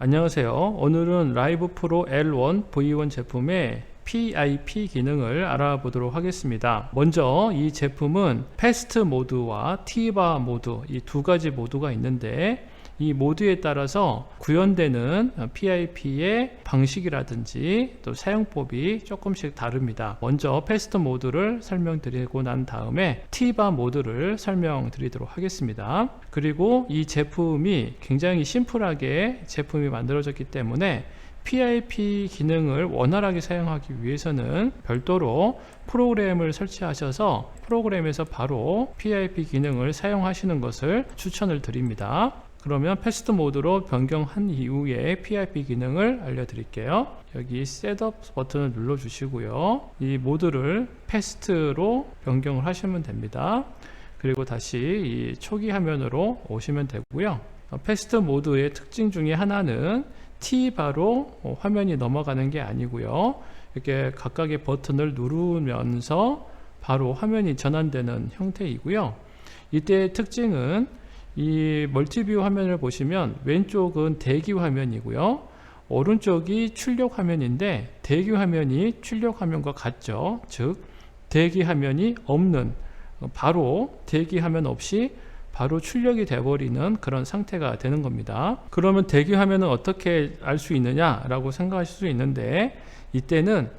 안녕하세요. 오늘은 라이브 프로 L1 V1 제품의 PIP 기능을 알아보도록 하겠습니다. 먼저 이 제품은 패스트 모드와 티바 모드 이 두 가지 모드가 있는데 이 모드에 따라서 구현되는 PIP의 방식이라든지 또 사용법이 조금씩 다릅니다. 먼저 패스트 모드를 설명드리고 난 다음에 티바 모드를 설명드리도록 하겠습니다. 그리고 이 제품이 굉장히 심플하게 제품이 만들어졌기 때문에 PIP 기능을 원활하게 사용하기 위해서는 별도로 프로그램을 설치하셔서 프로그램에서 바로 PIP 기능을 사용하시는 것을 추천을 드립니다. 그러면 패스트 모드로 변경한 이후에 PIP 기능을 알려드릴게요. 여기 셋업 버튼을 눌러 주시고요. 이 모드를 패스트로 변경을 하시면 됩니다. 그리고 다시 이 초기 화면으로 오시면 되고요. 어, 패스트 모드의 특징 중에 하나는 T바로 어, 화면이 넘어가는 게 아니고요. 이렇게 각각의 버튼을 누르면서 바로 화면이 전환되는 형태이고요. 이때의 특징은 이 멀티뷰 화면을 보시면 왼쪽은 대기 화면이고요. 오른쪽이 출력 화면인데 대기 화면이 출력 화면과 같죠. 즉 대기 화면이 없는 어, 바로 대기 화면 없이 바로 출력이 돼버리는 그런 상태가 되는 겁니다. 그러면 대기 화면은 어떻게 알 수 있느냐라고 생각하실 수 있는데 이때는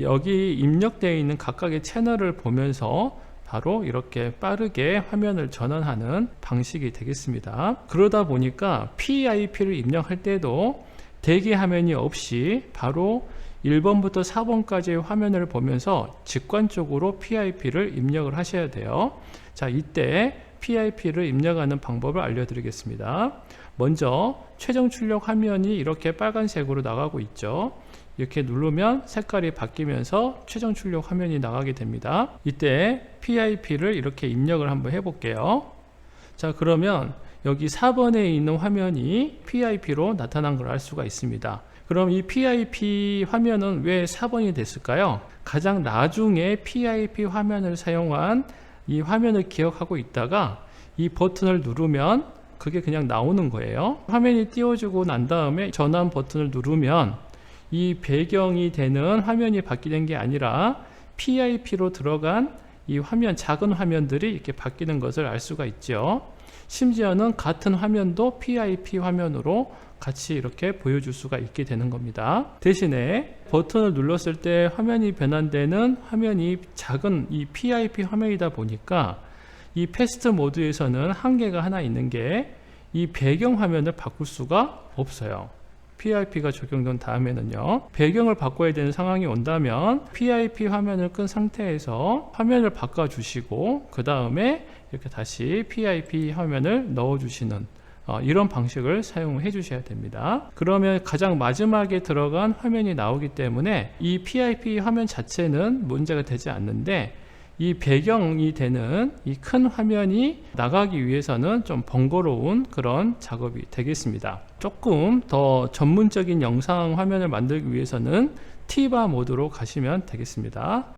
여기 입력되어 있는 각각의 채널을 보면서 바로 이렇게 빠르게 화면을 전환하는 방식이 되겠습니다. 그러다 보니까 PIP를 입력할 때도 대기 화면이 없이 바로 1번부터 4번까지의 화면을 보면서 직관적으로 PIP를 입력을 하셔야 돼요. 자, 이때 PIP를 입력하는 방법을 알려드리겠습니다. 먼저 최종 출력 화면이 이렇게 빨간색으로 나가고 있죠. 이렇게 누르면 색깔이 바뀌면서 최종 출력 화면이 나가게 됩니다. 이때 PIP를 이렇게 입력을 한번 해볼게요. 자, 그러면 여기 4번에 있는 화면이 PIP로 나타난 걸 알 수가 있습니다. 그럼 이 PIP 화면은 왜 4번이 됐을까요? 가장 나중에 PIP 화면을 사용한 이 화면을 기억하고 있다가 이 버튼을 누르면 그게 그냥 나오는 거예요. 화면이 띄워지고 난 다음에 전환 버튼을 누르면 이 배경이 되는 화면이 바뀌는 게 아니라 PIP로 들어간 이 화면 작은 화면들이 이렇게 바뀌는 것을 알 수가 있죠. 심지어는 같은 화면도 PIP 화면으로 같이 이렇게 보여줄 수가 있게 되는 겁니다. 대신에 버튼을 눌렀을 때 화면이 변환되는 화면이 작은 이 PIP 화면이다 보니까 이 패스트 모드에서는 한계가 하나 있는 게 이 배경 화면을 바꿀 수가 없어요. PIP가 적용된 다음에는요 배경을 바꿔야 되는 상황이 온다면 PIP 화면을 끈 상태에서 화면을 바꿔 주시고 그 다음에 이렇게 다시 PIP 화면을 넣어 주시는 어, 이런 방식을 사용해 주셔야 됩니다. 그러면 가장 마지막에 들어간 화면이 나오기 때문에 이 PIP 화면 자체는 문제가 되지 않는데 이 배경이 되는 이 큰 화면이 나가기 위해서는 좀 번거로운 그런 작업이 되겠습니다. 조금 더 전문적인 영상 화면을 만들기 위해서는 티바 모드로 가시면 되겠습니다.